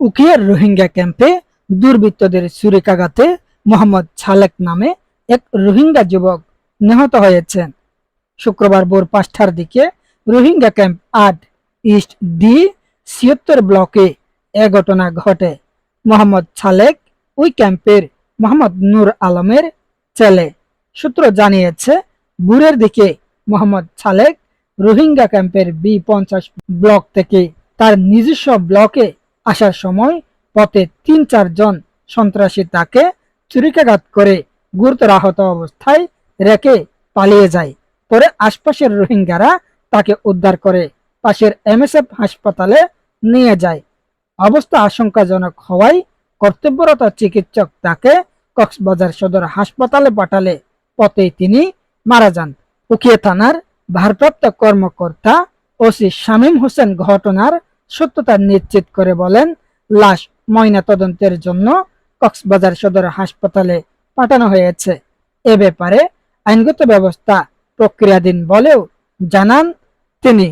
উখিয়ার রোহিঙ্গা ক্যাম্পে দুর্বৃত্তদের ছুরিকাঘাতে মোহাম্মদ ছালেক নামে এক রোহিঙ্গা যুবক নিহত হয়েছেন। শুক্রবার ভোর পাঁচটার দিকে রোহিঙ্গা ক্যাম্প আট ইস্ট ডি ছিয়ত্তর ব্লকে এ ঘটনা ঘটে। মোহাম্মদ ছালেক ওই ক্যাম্পের মোহাম্মদ নূর আলমের ছেলে। সূত্র জানিয়েছে, ভোরের দিকে মোহাম্মদ ছালেক রোহিঙ্গা ক্যাম্পের বি পঞ্চাশ ব্লক থেকে তার নিজস্ব ব্লকে আসার সময় পথে তিন চারজন সন্ত্রাসী তাকে ছুরিকাঘাত করে গুরুতর আহত অবস্থায় রেখে পালিয়ে যায়। পরে আশপাশের রোহিঙ্গারা তাকে উদ্ধার করে পাশের এমএসএফ হাসপাতালে নিয়ে যায়। অবস্থা আশঙ্কাজনক হওয়ায় কর্তব্যরত চিকিৎসক তাকে কক্সবাজার সদর হাসপাতালে পাঠালে পথেই তিনি মারা যান। উকিয়া থানার ভারপ্রাপ্ত কর্মকর্তা ওসি শামীম হোসেন ঘটনার সত্যতা নিশ্চিত করে বলেন, লাশ ময়না তদন্তের জন্য কক্সবাজার সদর হাসপাতালে পাঠানো হয়েছে। এ ব্যাপারে আইনগত ব্যবস্থা প্রক্রিয়াধীন বলেও জানান তিনি।